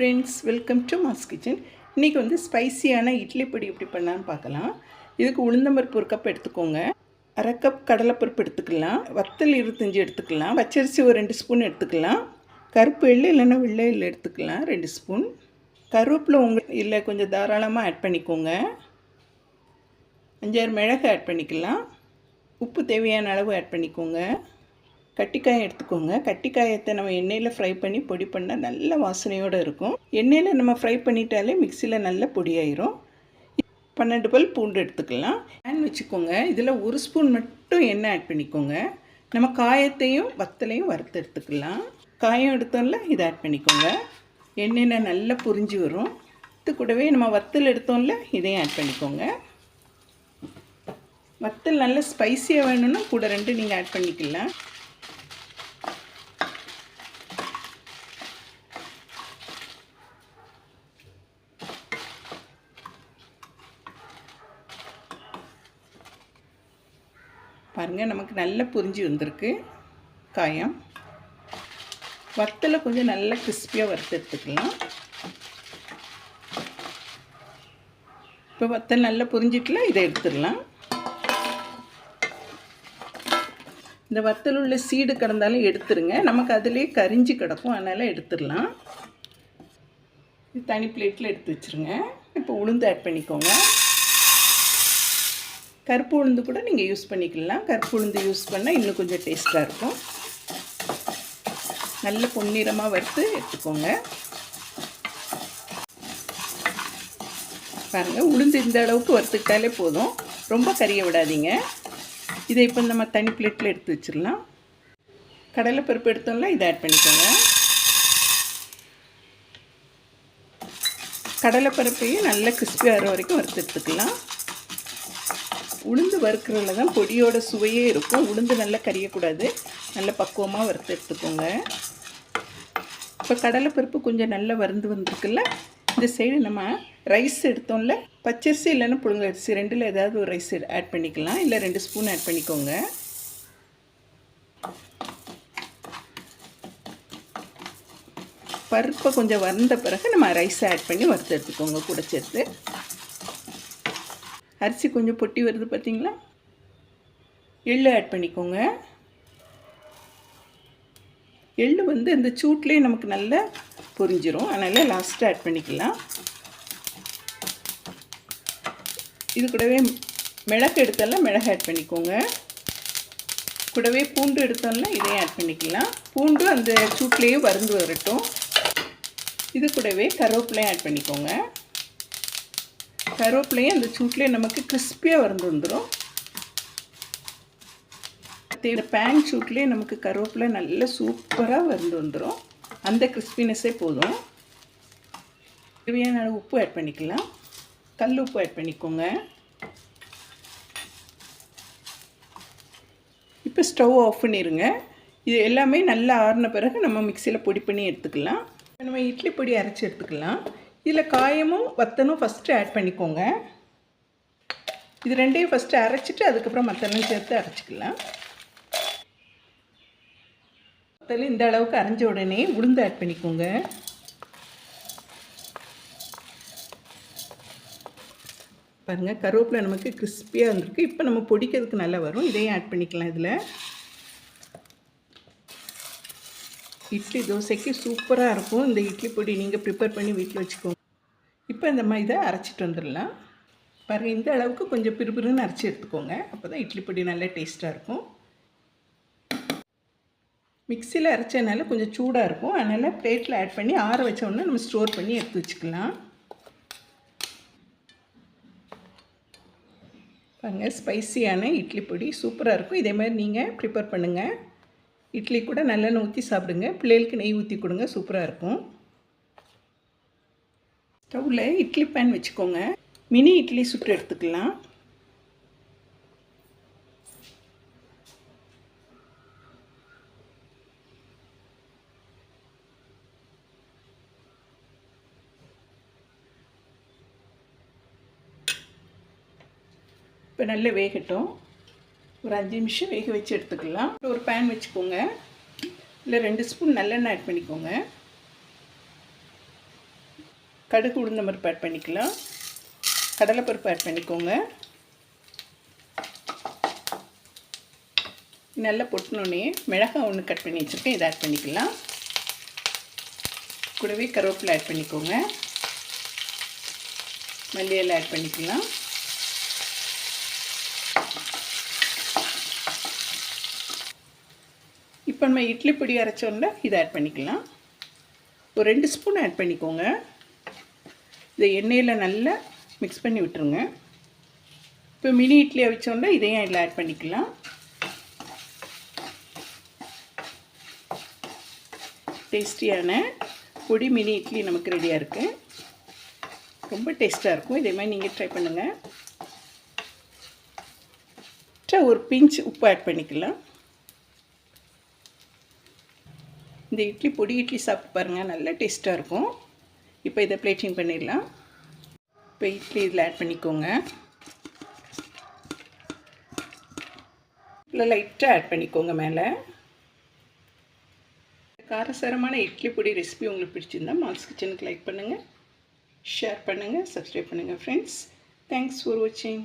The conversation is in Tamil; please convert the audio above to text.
Friends welcome to mass kitchen இன்றைக்கி வந்து ஸ்பைசியான இட்லி பொடி எப்படி பண்ணலான்னு பார்க்கலாம். இதுக்கு உளுந்தம்பருப்பு ஒரு கப் எடுத்துக்கோங்க. அரை கப் கடலைப்பருப்பு எடுத்துக்கலாம். வத்தல் இருபத்தஞ்சி எடுத்துக்கலாம். பச்சரிசி ஒரு ரெண்டு ஸ்பூன் எடுத்துக்கலாம். கருப்பு எள்ளு இல்லைன்னா வெள்ளை எள்ளு எடுத்துக்கலாம். ரெண்டு ஸ்பூன் கருவேப்பில் உங்கள் இல்லை கொஞ்சம் தாராளமாக ஆட் பண்ணிக்கோங்க. அஞ்சாறு மிளகு ஆட் பண்ணிக்கலாம். உப்பு தேவையான அளவு ஆட் பண்ணிக்கோங்க. கட்டிக்காயம் எடுத்துக்கோங்க. கட்டிக்காயத்தை நம்ம எண்ணெயில் ஃப்ரை பண்ணி பொடி பண்ணால் நல்ல வாசனையோடு இருக்கும். எண்ணெயில் நம்ம ஃப்ரை பண்ணிட்டாலே மிக்சியில் நல்ல பொடியாயிரும். பன்னெண்டு பல் பூண்டு எடுத்துக்கலாம். பேன் வச்சுக்கோங்க. இதில் ஒரு ஸ்பூன் மட்டும் எண்ணெய் ஆட் பண்ணிக்கோங்க. நம்ம காயத்தையும் வத்தலையும் வறுத்து எடுத்துக்கலாம். காயம் எடுத்தோம்ல இதை ஆட் பண்ணிக்கோங்க. எண்ணெயில் நல்லா புரிஞ்சு வரும். இது கூடவே நம்ம வத்தல் எடுத்தோம்ல இதையும் ஆட் பண்ணிக்கோங்க. வத்தல் நல்ல ஸ்பைசியாக வேணும்னா கூட ரெண்டு நீங்கள் ஆட் பண்ணிக்கலாம். பாருங்கள் நமக்கு நல்லா புரிஞ்சு வந்திருக்கு காயம். வத்தலை கொஞ்சம் நல்லா கிறிஸ்பியாக வறுத்து எடுத்துக்கலாம். இப்போ வத்தல் நல்லா புரிஞ்சிட்டுல இதை எடுத்துடலாம். இந்த வத்தல் உள்ள சீடு கிடந்தாலும் எடுத்துருங்க. நமக்கு அதிலே கரிஞ்சு கிடக்கும் அதனால் எடுத்துடலாம். இது தனி பிளேட்டில் எடுத்து வச்சுருங்க. இப்போ உளுந்து ஆட் பண்ணிக்கோங்க. கருப்பு உளுந்து கூட நீங்கள் யூஸ் பண்ணிக்கலாம். கருப்பு உளுந்து யூஸ் பண்ணால் இன்னும் கொஞ்சம் டேஸ்ட்டாக இருக்கும். நல்ல பொன்னிறமாக வறுத்து எடுத்துக்கோங்க. பாருங்கள் உளுந்து இந்த அளவுக்கு வறுத்துக்கிட்டாலே போதும். ரொம்ப கறியை விடாதீங்க. இதை இப்போ நம்ம தனி பிளேட்டில் எடுத்து வச்சிடலாம். கடலைப்பருப்பு எடுத்தோம்ல இதை ஆட் பண்ணிக்கோங்க. கடலைப்பருப்பையும் நல்லா கிறிஸ்பி ஆகிற வரைக்கும் வறுத்து எடுத்துக்கலாம். உளுந்து வறுக்கிறதுல தான் பொடியோட சுவையே இருக்கும். உளுந்து நல்லா கறியக்கூடாது நல்ல பக்குவமாக வறுத்து எடுத்துக்கோங்க. இப்போ கடலைப்பருப்பு கொஞ்சம் நல்லா வறுந்து வந்திருக்குல்ல இந்த சைடு நம்ம ரைஸ் எடுத்தோம்ல பச்சரிசி இல்லைன்னா புழுங்க அரிசி ரெண்டில் ஏதாவது ஒரு ரைஸ் ஆட் பண்ணிக்கலாம். இல்லை ரெண்டு ஸ்பூன் ஆட் பண்ணிக்கோங்க. பருப்பை கொஞ்சம் வறந்த பிறகு நம்ம ரைஸை ஆட் பண்ணி வறுத்து எடுத்துக்கோங்க கூட சேர்த்து. அரிசி கொஞ்சம் பொட்டி வருது பார்த்தீங்களா? எள்ளு ஆட் பண்ணிக்கோங்க. எள்ளு வந்து இந்த சூட்லேயே நமக்கு நல்லா பொரிஞ்சிரும். அதனால் லாஸ்ட்டாக ஆட் பண்ணிக்கலாம். இது கூடவே மிளகு எடுத்தாலும் மிளகு ஆட் பண்ணிக்கோங்க. கூடவே பூண்டு எடுத்தோம்னா இதையும் ஆட் பண்ணிக்கலாம். பூண்டு அந்த சூட்லேயே வருந்து வரட்டும். இது கூடவே கருவேப்பிலையும் ஆட் பண்ணிக்கோங்க. கருவேப்பிலையும் அந்த சூட்லேயே நமக்கு கிறிஸ்பியாக வறந்து வந்துடும் இந்த பேன் சூட்லேயே நமக்கு கருவேப்பிலை நல்ல சூப்பராக வறந்து வந்துடும் அந்த கிறிஸ்பினஸ்ஸே போதும். தேவையான உப்பு ஆட் பண்ணிக்கலாம். கல் உப்பு ஆட் பண்ணிக்கோங்க. இப்போ ஸ்டவ் ஆஃப் பண்ணிடுங்க இது எல்லாமே நல்லா ஆறின பிறகு நம்ம மிக்சியில் பொடி பண்ணி எடுத்துக்கலாம். நம்ம இட்லி பொடி அரைச்சி எடுத்துக்கலாம். இதில் காயமும் வத்தனும் ஃபஸ்ட்டு ஆட் பண்ணிக்கோங்க. இது ரெண்டையும் ஃபஸ்ட்டு அரைச்சிட்டு அதுக்கப்புறம் மற்றெல்லாம் சேர்த்து அரைச்சிக்கலாம். வத்தல் இந்த அளவுக்கு அரைஞ்ச உடனே உளுந்து ஆட் பண்ணிக்கோங்க. பாருங்கள் கருவேப்பிலை நமக்கு கிறிஸ்பியாக இருந்திருக்கு. இப்போ நம்ம பொடிக்கிறதுக்கு நல்லா வரும். இதையும் ஆட் பண்ணிக்கலாம் இதில். இட்லி தோசைக்கு சூப்பராக இருக்கும். இந்த இட்லி பொடி நீங்கள் ப்ரிப்பேர் பண்ணி வீட்டில் வச்சுக்கோங்க. இப்போ இந்த மாதிரி இதை அரைச்சிட்டு வந்துடலாம். பாருங்கள் இந்த அளவுக்கு கொஞ்சம் பிறுபிறுன்னு அரைச்சி எடுத்துக்கோங்க. அப்போ தான் இட்லி பொடி நல்லா டேஸ்ட்டாக இருக்கும். மிக்சியில் அரைச்சதுனால கொஞ்சம் சூடாக இருக்கும். அதனால் பிளேட்டில் ஆட் பண்ணி ஆற வச்சோடனே நம்ம ஸ்டோர் பண்ணி எடுத்து வச்சுக்கலாம். பாருங்கள் ஸ்பைசியான இட்லி பொடி சூப்பராக இருக்கும். இதே மாதிரி நீங்கள் ப்ரிப்பேர் பண்ணுங்கள் இட்லி கூட நல்லெண்ணெய் ஊற்றி சாப்பிடுங்க. பிள்ளைகளுக்கு நெய் ஊற்றி கொடுங்க சூப்பராக இருக்கும். ஸ்டவ்வில் இட்லி பேன் வச்சுக்கோங்க. மினி இட்லி சுட்டு எடுத்துக்கலாம். இப்போ நல்லா வேகட்டும். ஒரு அஞ்சு நிமிஷம் வேக வச்சு எடுத்துக்கலாம். ஒரு பேன் வச்சுக்கோங்க. இல்லை ரெண்டு ஸ்பூன் நல்லெண்ணெய் ஆட் பண்ணிக்கோங்க. கடுகு உளுந்த பருப்பு ஆட் பண்ணிக்கலாம். கடலைப்பருப்பு ஆட் பண்ணிக்கோங்க. நல்லா பொட்டினோடனே மிளகாய் ஒன்று கட் பண்ணி வச்சுருக்கேன். இதை ஆட் பண்ணிக்கலாம். கூடவே கருவேப்பிலை ஆட் பண்ணிக்கோங்க. மல்லியெல்லாம் ஆட் பண்ணிக்கலாம். இப்போ நம்ம இட்லி பொடி அரைச்சோம்ல இதை ஆட் பண்ணிக்கலாம். ஒரு ரெண்டு ஸ்பூன் ஆட் பண்ணிக்கோங்க. இதை எண்ணெயில் நல்லா மிக்ஸ் பண்ணி விட்டுருங்க. இப்போ மினி இட்லி அவிச்சோம்ல இதையும் இதில் ஆட் பண்ணிக்கலாம். டேஸ்டியான பொடி மினி இட்லி நமக்கு ரெடியாக இருக்குது ரொம்ப டேஸ்ட்டாக இருக்கும். இதே மாதிரி நீங்கள் ட்ரை பண்ணுங்கள் ஒரு பிஞ்ச் உப்பு ஆட் பண்ணிக்கலாம். இந்த இட்லி பொடி இட்லி சாப்பிட்டு பாருங்கள் நல்லா டேஸ்ட்டாக இருக்கும். இப்போ இதை பிளேட்டிங் பண்ணிடலாம். இப்போ இட்லி இதில் ஆட் பண்ணிக்கோங்க. இல்லை லைட்டாக ஆட் பண்ணிக்கோங்க மேலே. காரசாரமான இட்லி பொடி ரெசிபி உங்களுக்கு பிடிச்சிருந்தா மால்ஸ் கிச்சனுக்கு லைக் பண்ணுங்கள் ஷேர் பண்ணுங்கள் சப்ஸ்கிரைப் பண்ணுங்கள் ஃப்ரெண்ட்ஸ் தேங்க்ஸ் ஃபார் வாட்சிங்